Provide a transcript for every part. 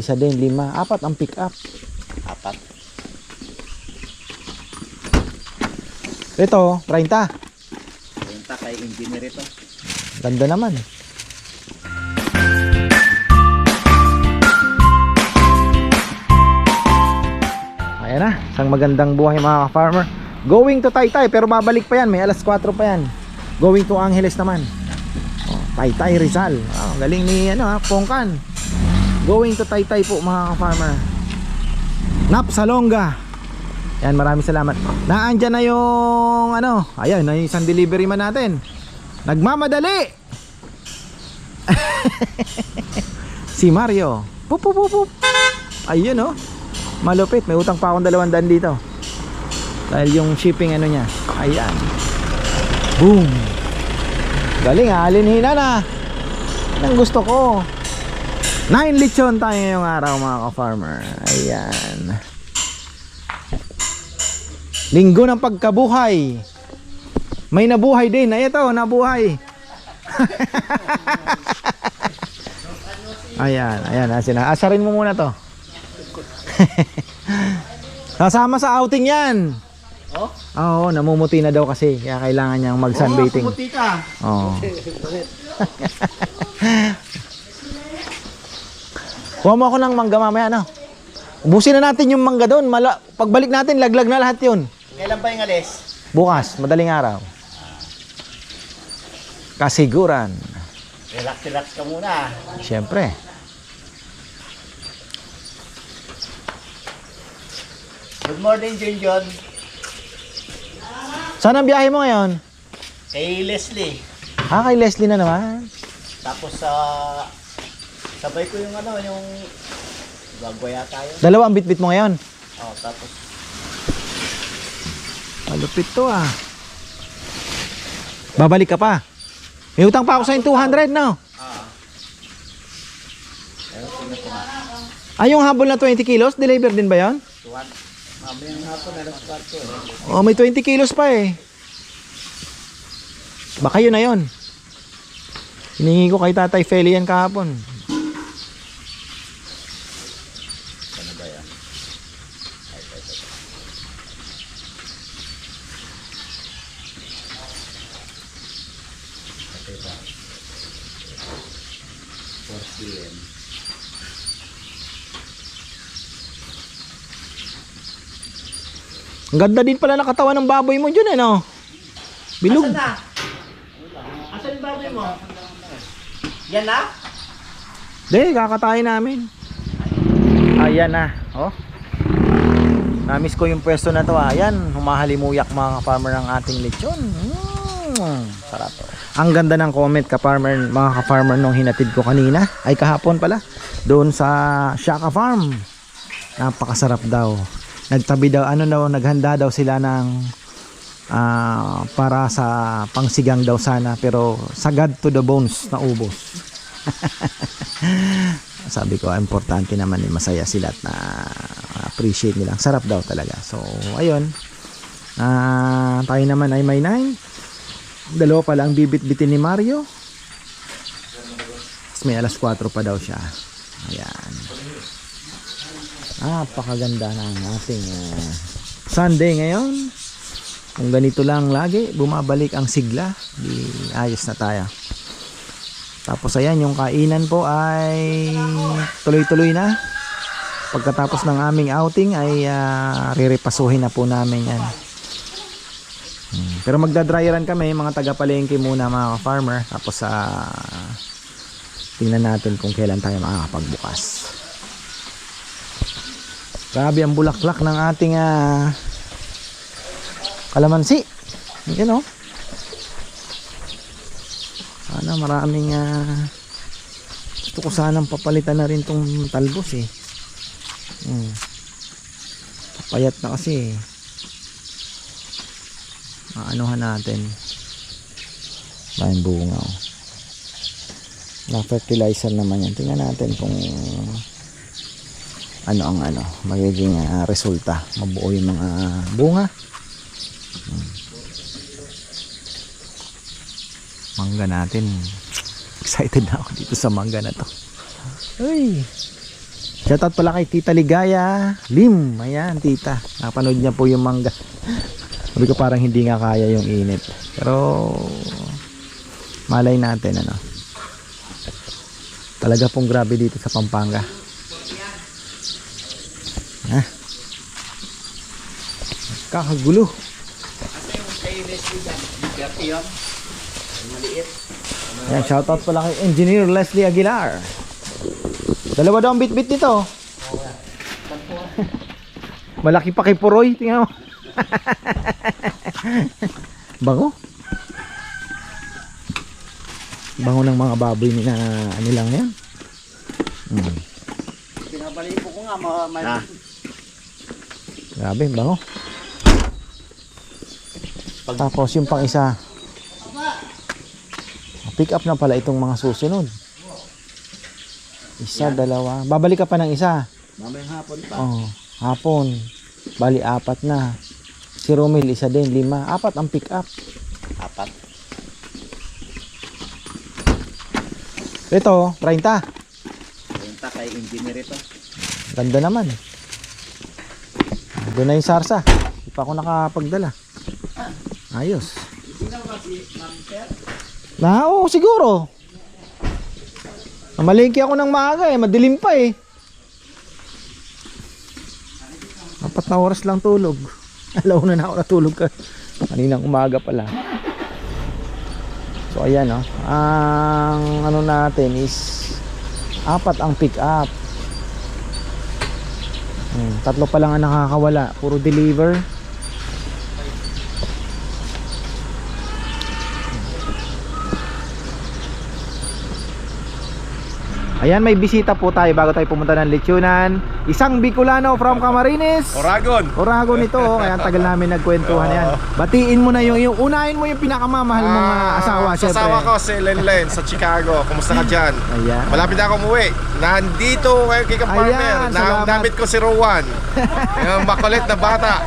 isa din, lima. Apat ang pick up. Apat. Ito, 30. Punta kay engineer ito. Ganda naman. Ayan na, isang magandang buhay mga farmer. Going to Taytay pero babalik pa yan, may alas 4 pa yan. Going to Angeles naman. Oh, Taytay Rizal. Oh, galing ni ano ha, Pongkan. Going to Taytay po mga farmer. Nap Salonga. Yan, maraming salamat. Naandyan na yung ano, ayan, na yung isang delivery man natin. Nagmamadali. si Mario. Pup, pup, pup. Ayun oh. Malupit. May utang pa akong dalawang daan dito. Dahil yung shipping ano niya. Ayan. Boom. Galing ha. Alinhina na. Yan ang gusto ko. Nine lechon tayo ngayong araw mga ka-farmer. Ayan. Linggo ng pagkabuhay. May nabuhay din. Ay ito, nabuhay. ayan, ayan. sina. Asarin mo muna to. Kasama sa outing yan. Oh? Oo, namumuti na daw kasi. Kaya kailangan niyang mag-sunbathing. Oh, kumuti ka. Oo. Kuha mo ako ng mangga mamaya, ano? Ubusin na natin yung mangga doon. Mala Pagbalik natin, laglag na lahat yun. Kailan ba yung alis? Bukas, madaling araw. Kasiguran. Relax, relax ka muna. Siyempre. Good morning, Junjun. Saan ang biyahe mo ngayon? Kay Leslie. Ah, kay Leslie na naman. Tapos sa sabay ko yung ano, yung gagwaya tayo. Dalawa ang bitbit mo ngayon. Oh, tapos Malupit to ah. Babalik ka pa. May utang pa ako sa 200 no? ah. Ah, yung habol na 20 kilos, deliver din ba yon? Tuwan. Mamayang hapon, alas 4 eh. Oh, may 20 kilos pa eh. Baka yun na yun. Hiningi ko kay Tatay Feli yan kahapon. Ano ba yan? Ito ba? 4 p.m. Ang ganda din pala nakatawan ng baboy mo dyan eh no? Bilog. Asan na? Asan yung baboy mo? Yan na? Hindi, kakatayin namin. Ayan na. Oh. Namiss ko yung pwesto na to. Ayan, humahalimuyak mga farmer ng ating lechon. Mm, sarap. Ang ganda ng comment ka farmer, mga ka-farmer nung hinatid ko kanina. Ay kahapon pala. Doon sa Shaka Farm. Napakasarap daw. Nagtabi daw, ano daw, naghanda daw sila ng ah, para sa pangsigang daw sana. Pero sagad to the bones na ubos. sabi ko importante naman eh, masaya sila at na appreciate nila. Sarap daw talaga. So ayun. Ah, tayo naman ay may 9 dalawa pa lang bibit-bitin ni Mario. May alas 4 pa daw siya. Ayan napakaganda ng ating ah, Sunday ngayon kung ganito lang lagi bumabalik ang sigla di ayos na tayo tapos ayan, yung kainan po ay tuloy-tuloy na. Pagkatapos ng aming outing ay uh, rirepasuhin na po namin yan. Hmm, Pero magda-dry run kami, mga taga-palengke muna mga farmer. Tapos sa tingnan natin kung kailan tayo makakapagbukas. Grabe ang bulaklak ng ating ah, kalamansi. Yan oh. Sana maraming ah, gusto ko sanang papalitan na rin tong talbos eh. Hmm. Payat na kasi eh. Maanuhan natin. Maraming bunga oh. Na fertilizer naman yan. Tingnan natin kung ano ang ano magiging ah, resulta. Mabuo yung mga bunga. mangga natin excited na ako dito sa mangga na to Uy. Shoutout pala kay Tita Ligaya Lim. Ayan, tita. Napanood niya po yung mangga. Sabi ko parang hindi nga kaya yung init. Pero malay natin ano. Talaga pong grabe dito sa Pampanga. Kakagulo. Ayan, shoutout pala kay Engineer Leslie Aguilar. Dalawa daw ang bit-bit nito. Malaki pa kay Puroy. Tingnan mo. Bango. Bango ng mga baboy ni na ano lang yan. Mm. Pinabalipo ko nga, ma. Ah. Grabe, bango. Tapos yung pang isa. Pick up na pala itong mga susunod. Isa, dalawa. Babalik ka pa ng isa. Mamayang hapon pa. Oh, hapon. Bali, apat na. Si Romel, isa din, lima. Apat ang pick up. Apat. Ito, 30. Punta kay engineer ito. Ganda naman. Doon na yung sarsa. Hindi pa ako nakapagdala. Ayos. Na, oo, siguro. Mamalingki ako ng maaga eh. Madilim pa eh. Apat na oras lang tulog. Alaw na na ako natulog ka. Kaninang umaga pala. So ayan oh. Ang ano natin is apat ang pick up. Hmm, tatlo pa lang ang nakakawala. Puro deliver. Ayan, may bisita po tayo bago tayo pumunta ng lechonan. Isang Bicolano from Camarines. Oragon. Oragon ito, oh. kaya ang tagal namin nagkwentuhan yan. Batiin mo na yung, yung unahin mo yung pinakamamahal mong ah, asawa, sa syempre. asawa ko si Lenlen sa Chicago. Kumusta ka dyan? Ayan. Malapit na ako umuwi. Nandito kayo kay. Ayan, Na, ko si Rowan. yung makulit na bata.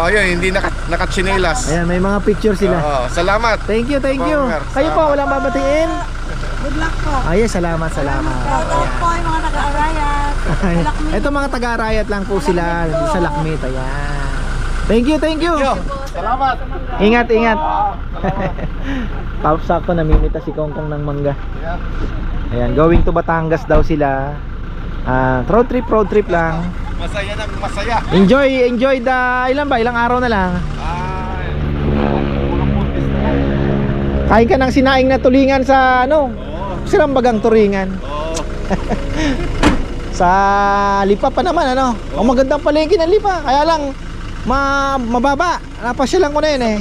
Oh, yun, hindi naka, nakachinelas. Ayan, may mga picture sila. Oo, salamat. Thank you, thank you. Kayo po, walang babatiin? Good luck po. Ay, salamat, salamat. Shout out po yung mga nag-aarayat. Lakmi. Ito mga taga-riot lang po sila sa Lakmit. Ayan. Thank you, thank you. Salamat. Ingat, ingat. Tapos sakto namimita si Kongkong ng mangga. Ayan, going to Batangas daw sila. Ah, road trip, road trip lang. Masaya na, masaya. Enjoy, enjoy the ilan ba? Ilang araw na lang. Kain ka ng sinaing na tulingan sa ano? Oo. Sirambagang turingan. Oo. Sa Lipa pa naman ano. Ang magandang palengke ng Lipa. Kaya lang ma mababa. Napasyalan ko na yun eh.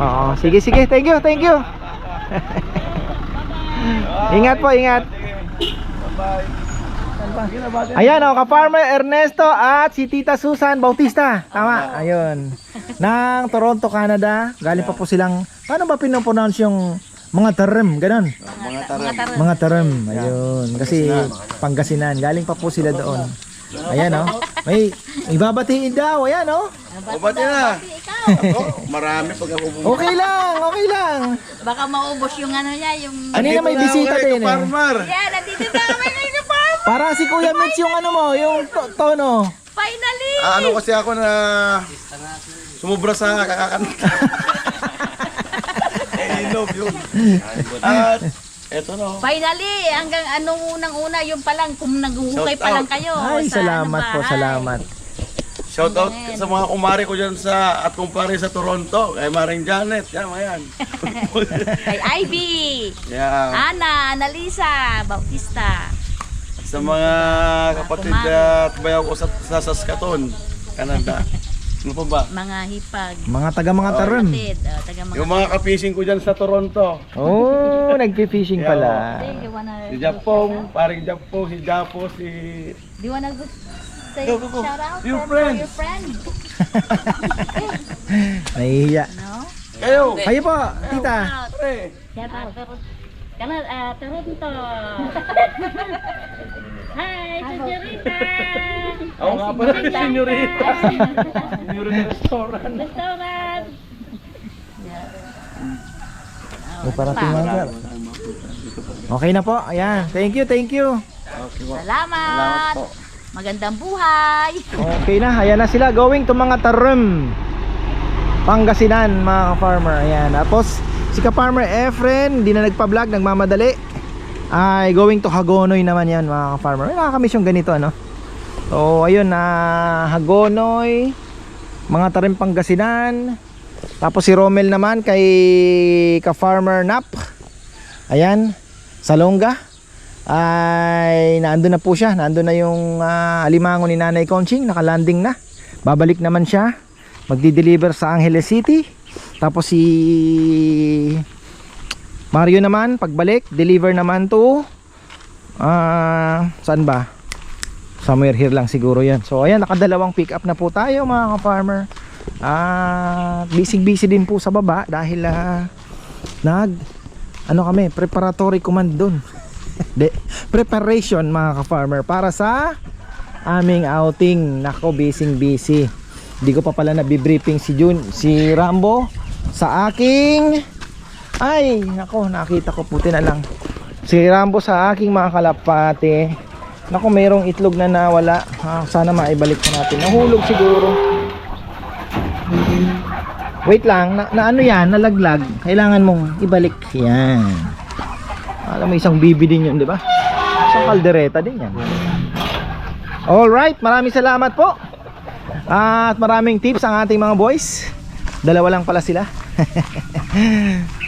Oo, sige sige. Thank you, thank you. ingat po, ingat. Bye-bye. Ayan o, ka-farmer Ernesto at si Tita Susan Bautista. Tama, ayun. Nang Toronto, Canada. Galing pa po silang, paano ba pinopronounce yung mga term, ganun? Mga taran. Mga term, ayun. Kasi Pangasinan, galing pa po sila doon. Ayan o. May ibabatiin daw, ayan o. O, ba't na? Ako, marami pag ako bumili. Okay lang, okay lang. Baka maubos yung ano niya, yung... Kanina may bisita din eh. Farmer. Yeah, nandito na kami ngayon na farm. Para si Kuya Mitch yung ano mo, yung to- tono. Finally! Ah, ano kasi ako na sumubra sa kakakanta. Inog yun. At eto no. Finally, hanggang anong unang-una, yung palang, kung naghuhukay Shout pa lang out. kayo. Ay, sa salamat ano, po, bahay. salamat. Shout out sa mga kumari ko dyan sa at kumpare sa Toronto. Kay Maring Janet. Yan, mga yan. Kay Ivy, yeah. Ana, Annalisa, Bautista. Sa mga kapatid at bayaw ko sa, sa Saskatoon, Canada. Ano pa ba? Mga hipag. Mga taga mga term. Kapatid, uh, taga mga... Yung mga kapising ko dyan sa Toronto. Oh, nagpi-fishing pala. Hey, you wanna... Si Japong, paring Japong, si Japo, si... Do you wanna go say Go, go, go. shout out Your for friends. your friend? Nahihiya. No? Kayo! Kayo po, tita. Out. Shout out. Kana, uh, Toronto. Hi, Senyorita. Ako nga pala, senyorita. Senyorita restaurant. Restaurant. May parating mga sir. Okay na po. Ayan. Thank you, thank you. Okay po. Salamat. Magandang buhay. Okay na, ayan na sila going to mga tarum. Pangasinan mga farmer. Ayan. Tapos si ka-farmer Efren, hindi na nagpa-vlog, nagmamadali. Ay going to Hagonoy naman yan mga farmer. May nakakamiss ganito ano. So ayun na Hagonoy, mga tarim Pangasinan. Tapos si Romel naman kay ka-farmer Nap. Ayan, Salonga ay naandun na po siya naandun na yung ah, alimango ni Nanay Conching nakalanding na babalik naman siya magdi-deliver sa Angeles City tapos si Mario naman pagbalik deliver naman to. Ah saan ba? Somewhere here lang siguro yan. So ayan nakadalawang pick up na po tayo mga ka-farmer. Ah busy busy din po sa baba dahil ah, nag ano kami preparatory command doon De, preparation mga ka-farmer para sa aming outing. Nako, busy busy. Hindi ko pa pala nabibriefing si Jun, si Rambo sa aking ay, nako, nakita ko puti na lang. Si Rambo sa aking mga kalapate. Nako, mayroong itlog na nawala. Ah, sana maibalik ko natin. Nahulog siguro. Wait lang, na, na ano yan, nalaglag. Kailangan mong ibalik. Yan. Alam mo isang bibi din yun, di ba? Isang kaldereta din yan. Alright, maraming salamat po. At maraming tips ang ating mga boys. Dalawa lang pala sila.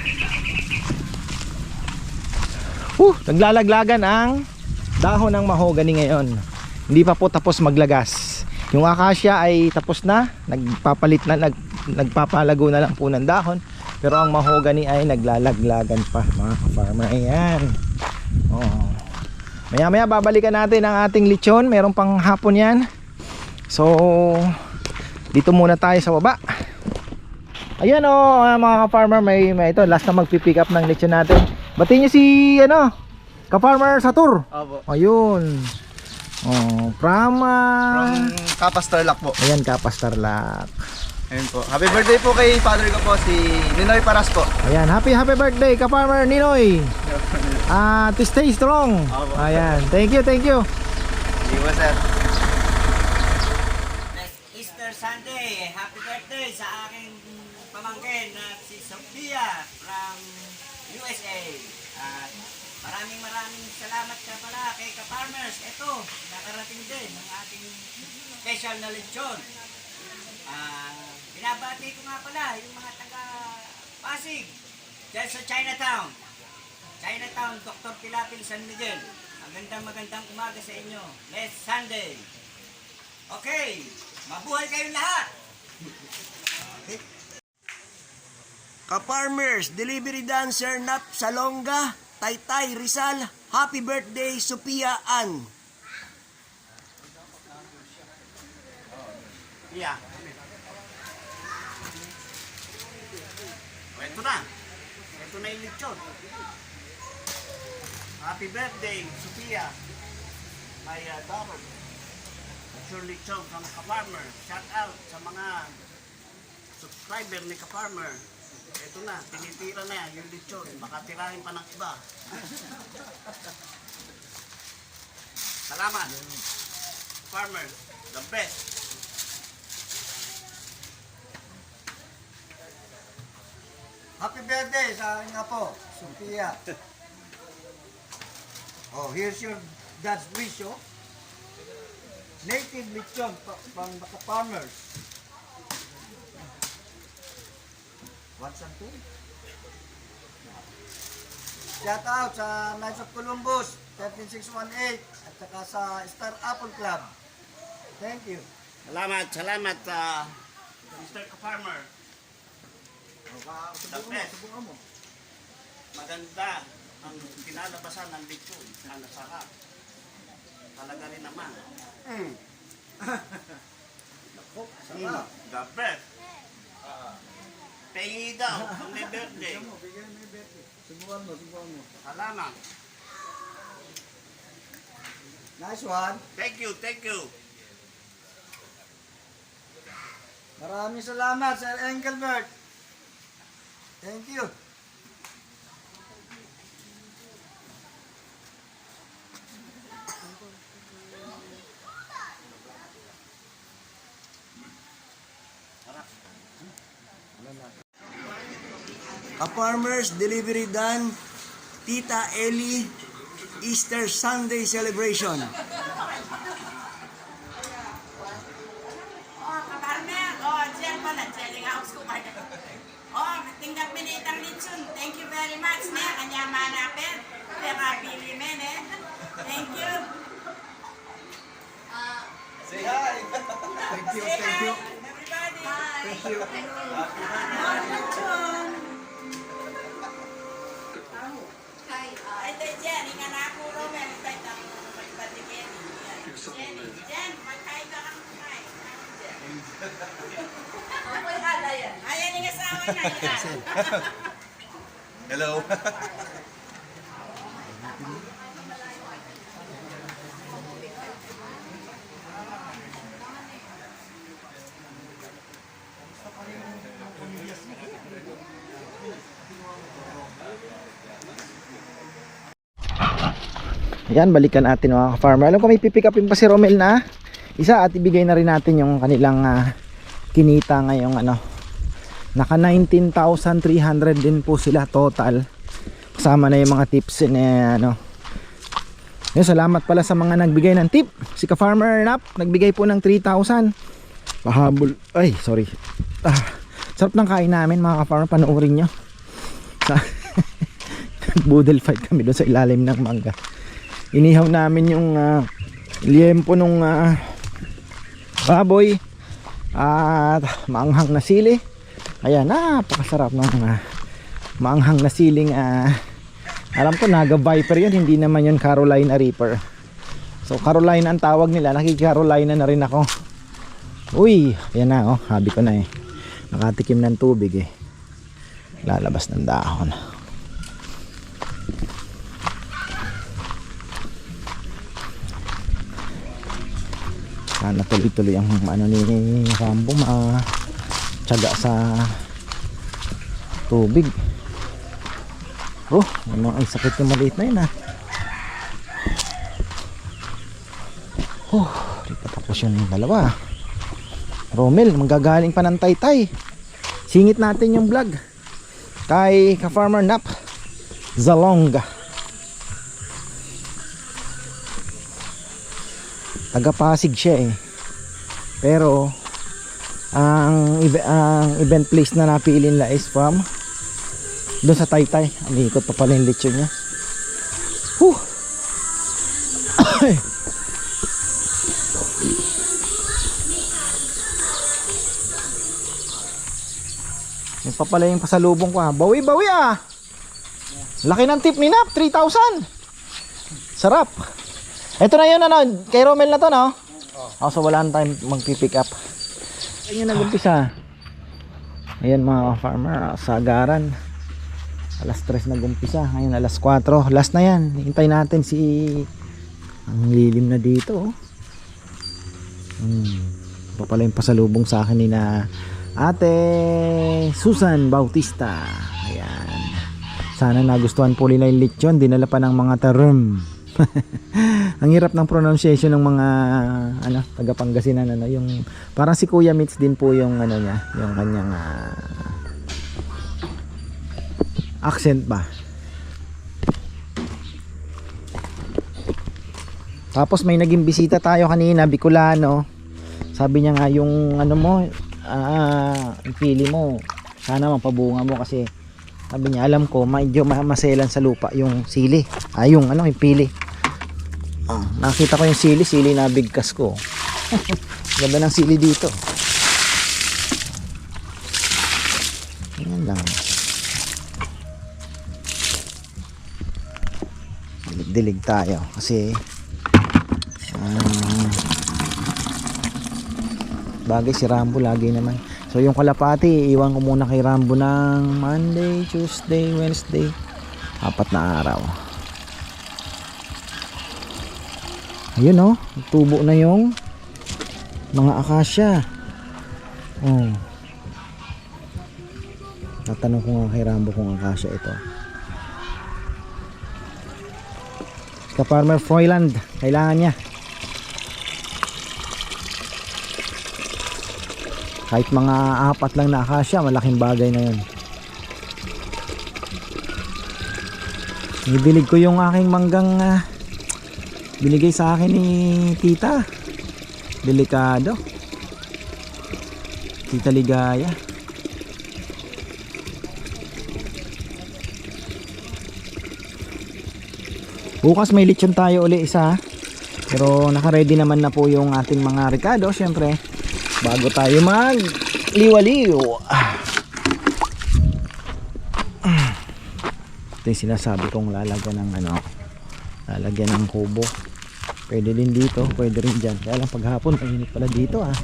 uh, naglalaglagan ang dahon ng mahogany ngayon. Hindi pa po tapos maglagas. Yung akasya ay tapos na, nagpapalit na, nag, nagpapalago na lang po ng dahon. Pero ang mahogany ay naglalaglagan pa mga ka-farmer. Ayan. Oh. Maya maya babalikan natin ang ating lechon. Meron pang hapon yan. So, dito muna tayo sa baba. Ayan o oh, mga ka-farmer. May, may ito. Last na magpipick up ng lechon natin. Batiin nyo si ano, ka-farmer sa tour. Opo. Ayun. Oh, Prama. From Kapas Tarlac po. Ayan, Kapastarlak. Ayun po. Happy birthday po kay father ko po, si Ninoy Paras po. Ayan, happy happy birthday ka Farmer Ninoy. Ah, to stay strong. Opo. Ayan, thank you, thank you. Ba sir? Next Easter Sunday, happy birthday sa aking pamangkin na si Sophia from USA. At maraming maraming salamat ka pala kay ka-farmers. Ito, nakarating din ang ating special na lechon. Ah, binabati ko nga pala yung mga taga Pasig dyan sa Chinatown. Chinatown, Dr. Pilapil San Miguel. Magandang magandang umaga sa inyo. Next Sunday. Okay, mabuhay kayong lahat. Ka-farmers, delivery dancer Nap Salonga, Taytay Rizal, happy birthday Sophia Ann. Iya. Ito na. Ito na yung lechon. Happy birthday, Sophia. My uh, daughter. It's your lechon from Ka-Farmer. Shout out sa mga subscriber ni Ka-Farmer. Ito na, tinitira na yan, yung lechon. Baka tirahin pa ng iba. Salamat. Farmer, the best. Happy birthday sa aking apo, Sophia. Oh, here's your dad's wish, oh. Native lechon pa- from the farmers. What's up to? Shout out sa Knights of Columbus, 13618, at saka sa Star Apple Club. Thank you. Salamat, salamat uh, Mr. Ka-Farmer. The best. Maganda ang kinalabasan ng lechon. Ang sarap. Talaga rin naman. Mm. Mm, the best. Pengi daw, ang may birthday. Subukan mo, subukan mo. Salamat. Nice one. Thank you, thank you. Maraming salamat, Sir Engelbert. Thank you. Ka-farmers, delivery done. Tita Ellie, Easter Sunday celebration. Ayan, balikan natin mga farmer. Alam ko may pipick upin pa si Romel na isa at ibigay na rin natin yung kanilang ah, kinita ngayong ano. Naka 19,300 din po sila total. Kasama na yung mga tips na ano. Yun, salamat pala sa mga nagbigay ng tip. Si ka-farmer Nap, nagbigay po ng 3,000. Pahabol. Ay, sorry. Ah, sarap ng kain namin mga ka-farmer. Panoorin nyo. Sa Boodle fight kami doon sa ilalim ng mangga inihaw namin yung uh, liempo nung ah, baboy at maanghang na sili ayan napakasarap ng uh, maanghang na siling ah, alam ko naga viper yun. Hindi naman yun Carolina Reaper. So Carolina ang tawag nila. Nakiki Carolina na rin ako. Uy ayan na oh. Habi ko na eh. Nakatikim ng tubig eh. Lalabas ng dahon. Sana tuloy-tuloy ang ano ni Rambo ma tiyaga sa tubig oh ano ay sakit yung maliit na yun ah. Oh di pa tapos yung dalawa. Romel magagaling pa ng taytay. Singit natin yung vlog. Kay ka farmer nap. Zalonga. Taga Pasig siya eh. Pero ang, ang event place na napili nila is from doon sa Taytay umiikot pa pala yung lechon niya Whew. Yung pa pala yung pasalubong ko ha. Bawi bawi ah. Laki ng tip ni Nap, 3,000. Sarap. Ito na yun ano, kay Romel na to no? Oh, so wala na tayong magpipick up. Ayun nag-umpisa. Ayan mga farmer, ah, sagaran. Alas 3 nag-umpisa, ngayon alas 4. Last na yan. Hintay natin si ang lilim na dito. Oh. Hmm. Ito pala yung pasalubong sa akin ni na Ate Susan Bautista. Ayan. Sana nagustuhan po nila yung lechon. Dinala pa ng mga term. Ang hirap ng pronunciation ng mga ano, taga Pangasinan ano, yung parang si Kuya Mitz din po yung ano niya, yung kanyang ah, accent ba. Tapos may naging bisita tayo kanina, Bicolano. Sabi niya nga yung ano mo, ah, pili mo, sana mapabunga mo kasi sabi niya, alam ko, medyo ma- maselan sa lupa yung sili. Ah, yung ano, yung pili. Ah, nakita ko yung sili, sili na bigkas ko. Ganda ng sili dito. Ayan lang. Dilig-dilig tayo kasi ah, bagay si Rambo lagi naman. So yung kalapati, iwan ko muna kay Rambo ng Monday, Tuesday, Wednesday. Apat na araw. Ayun oh, tubo na yung mga akasya. Oh. Tatanong ko nga kay Rambo kung akasya ito. Ka Farmer Froyland. Kailangan niya. Kahit mga apat lang na akasya, malaking bagay na yun. Nibilig ko yung aking manggang uh, binigay sa akin ni tita. Delikado. Tita Ligaya. Bukas may lechon tayo uli isa. ha? Pero naka-ready naman na po yung ating mga Ricardo, syempre. Bago tayo mag liwaliw. Ito yung sinasabi kong lalagyan ng ano, lalagyan ng kubo. Pwede din dito, pwede rin dyan. Kaya lang paghapon, mainit pala dito ah.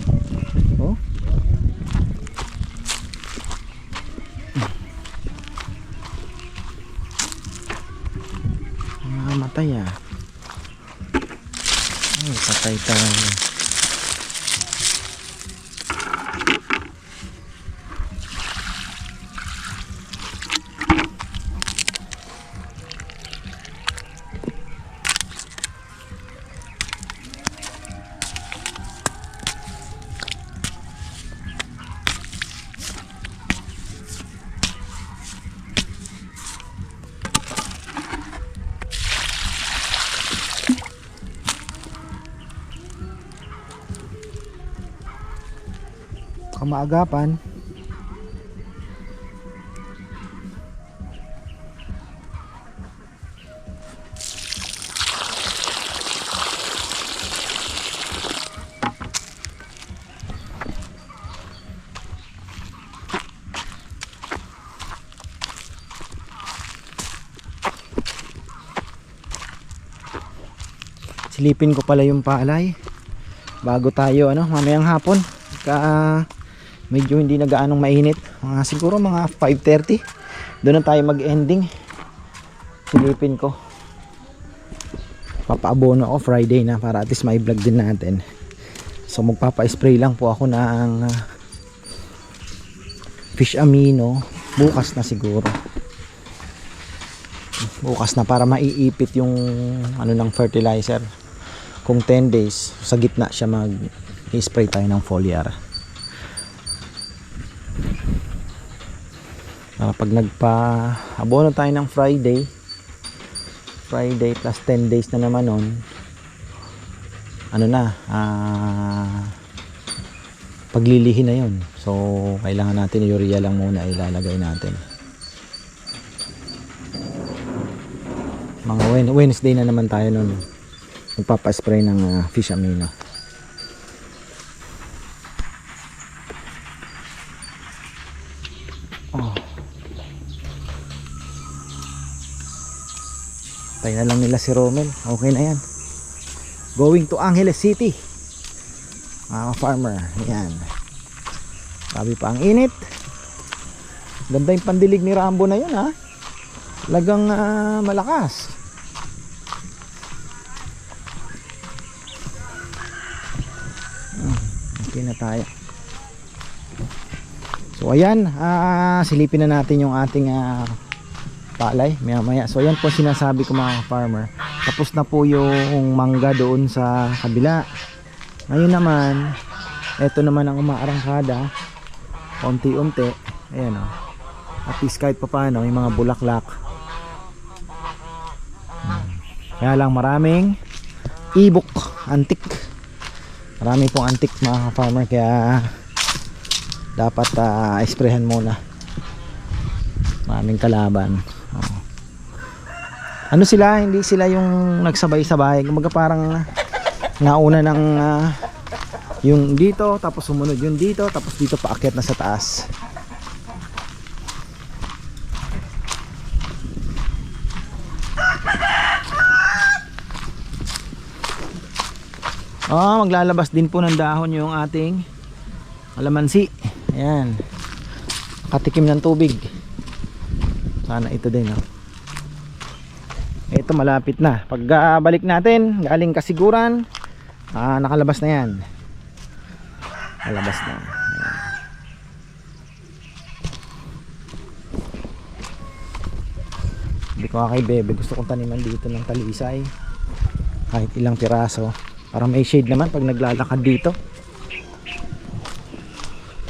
Kamaagapan. Silipin ko pala yung palay bago tayo ano mamayang hapon ka medyo hindi na gaanong mainit. Mga siguro mga 5.30 doon na tayo mag ending silipin ko. Papaabono ako Friday na para at least may vlog din natin. So magpapa-spray lang po ako ng ah, fish amino. Bukas na siguro. Bukas na para maiipit yung ano ng fertilizer. Kung 10 days sa gitna siya mag i-spray tayo ng foliar para pag nagpa abono tayo ng Friday Friday plus 10 days na naman nun ano na ah paglilihi na yun. So kailangan natin urea lang muna ilalagay natin. Mga Wednesday na naman tayo nun. Magpapaspray ng ah, fish amino oh. tayo na lang nila si Romel. Okay na yan. Going to Angeles City. Mga farmer yan. Sabi pa ang init. Ganda yung pandilig ni Rambo na yun ha? Lagang ah, malakas. Okay na tayo. So ayan, ah, silipin na natin yung ating ah, palay maya maya. So ayan po sinasabi ko mga farmer. Tapos na po yung mangga doon sa kabila. Ngayon naman, eto naman ang umaarangkada. Unti-unti. Ayan o. At least kahit pa paano, yung mga bulaklak. Hmm. Kaya lang maraming ibok, antik marami pong antik mga farmer kaya dapat uh, isprehan muna maraming kalaban. Ano sila hindi sila yung nagsabay-sabay kumbaga parang nauna ng ah, yung dito tapos sumunod yung dito tapos dito paakyat na sa taas Oh, maglalabas din po ng dahon yung ating alamansi. Ayan. Katikim ng tubig. Sana ito din, oh. Ito malapit na. Pag ah, balik natin, galing kasiguran, ah, nakalabas na yan. Nakalabas na. Ayan. Hindi ko kay Bebe. Gusto kong taniman dito ng talisay. Kahit ilang piraso. Para may shade naman pag naglalakad dito.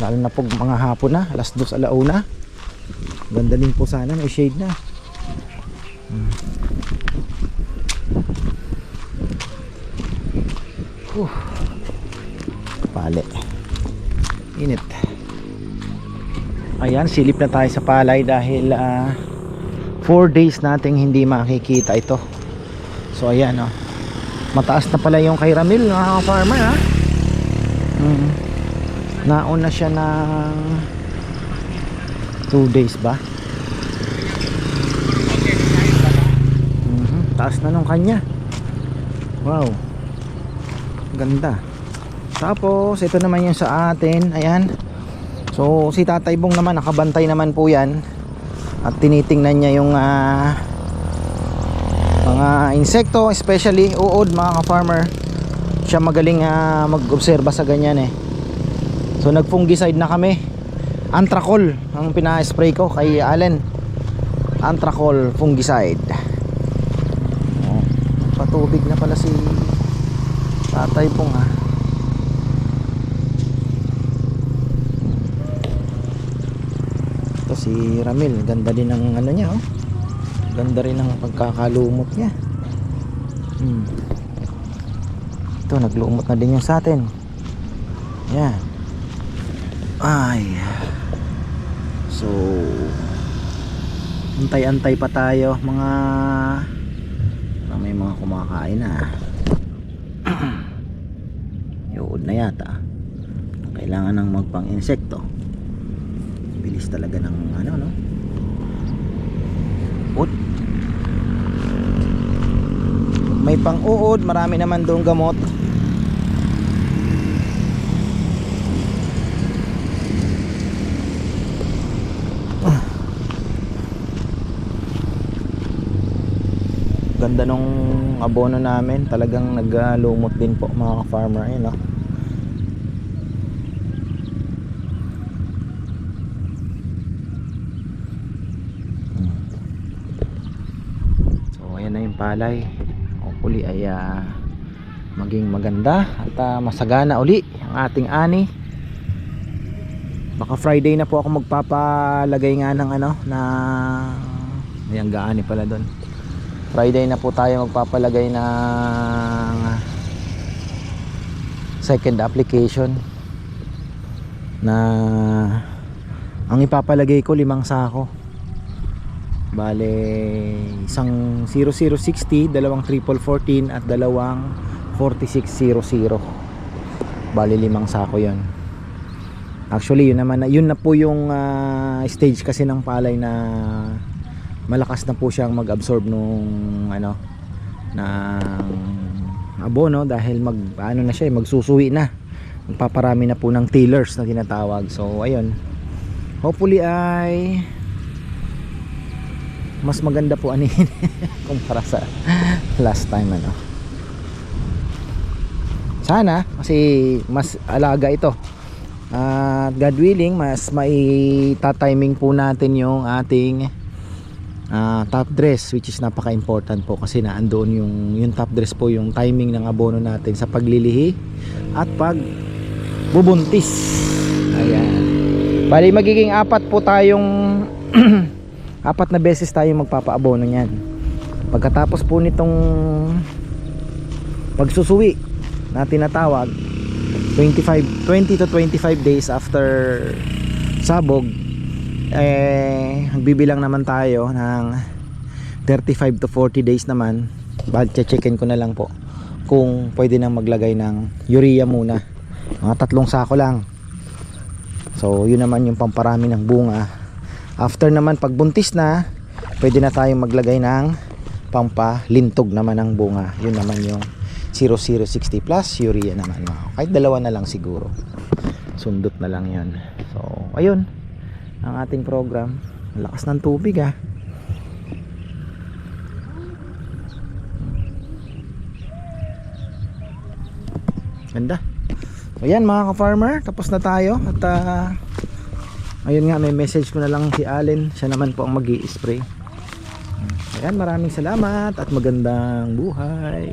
Lalo na pag mga hapon na, alas dos alauna. Ganda din po sana, may shade na. Hmm. Uh. Pali. Init. Ayan, silip na tayo sa palay dahil 4 days nating hindi makikita ito. So ayan oh. Mataas na pala yung kay Ramil mga farmer ha. Mm. Nauna siya ng 2 days ba? Mhm, Taas na nung kanya. Wow. Ganda. Tapos ito naman yung sa atin. Ayan. So si Tatay Bong naman nakabantay naman po 'yan. At tinitingnan niya yung ah, mga insekto, especially uod mga ka-farmer. Siya magaling ah, mag-obserba sa ganyan eh. So nag-fungicide na kami. Antracol ang pina-spray ko kay Allen. Antracol fungicide. Oh, patubig na pala si Tatay Pong ah. Ito si Ramil, ganda din ng ano niya oh. Ganda rin ng pagkakalumot niya. Hmm. Ito naglumot na din yung sa atin. Yan. Ay. So antay-antay pa tayo mga may mga kumakain na. Yun na yata. Kailangan ng magpang insekto. Bilis talaga ng ano no. Ut. May pang-uod, marami naman doon gamot. Ganda nung abono namin, talagang naglumot din po mga farmer ayun no. So ayan na yung palay. Hopefully ay ah, maging maganda at ah, masagana uli ang ating ani. Baka Friday na po ako magpapalagay nga ng ano na may gaani pala doon. Friday na po tayo magpapalagay ng second application na ang ipapalagay ko limang sako. Bale, isang 0060, dalawang triple 14 at dalawang 4600. Bale, limang sako yon. Actually, yun naman na, yun na po yung ah, stage kasi ng palay na malakas na po siyang mag-absorb nung ano ng abono dahil mag ano na siya, eh, magsusuwi na. Magpaparami na po ng tillers na tinatawag. So, ayun. Hopefully ay mas maganda po anihin kumpara sa last time ano. Sana kasi mas alaga ito. At God willing mas may tatiming po natin yung ating ah, top dress which is napaka important po kasi naandoon yung yung top dress po yung timing ng abono natin sa paglilihi at pag bubuntis ayan. Bali magiging apat po tayong apat na beses tayo magpapaabono niyan. Pagkatapos po nitong pagsusuwi na tinatawag 25 20 to 25 days after sabog eh magbibilang naman tayo ng 35 to 40 days naman. Bad checkin ko na lang po kung pwede nang maglagay ng urea muna. Mga tatlong sako lang. So yun naman yung pamparami ng bunga After naman pagbuntis na, pwede na tayong maglagay ng pampalintog naman ng bunga. Yun naman yung 0060 plus urea naman. no? Kahit dalawa na lang siguro. Sundot na lang yan. So, ayun. Ang ating program. Lakas ng tubig ah. Ganda. Ayan mga ka-farmer, tapos na tayo at ah, ayun nga may message ko na lang si Allen. Siya naman po ang mag spray ayan maraming salamat at magandang buhay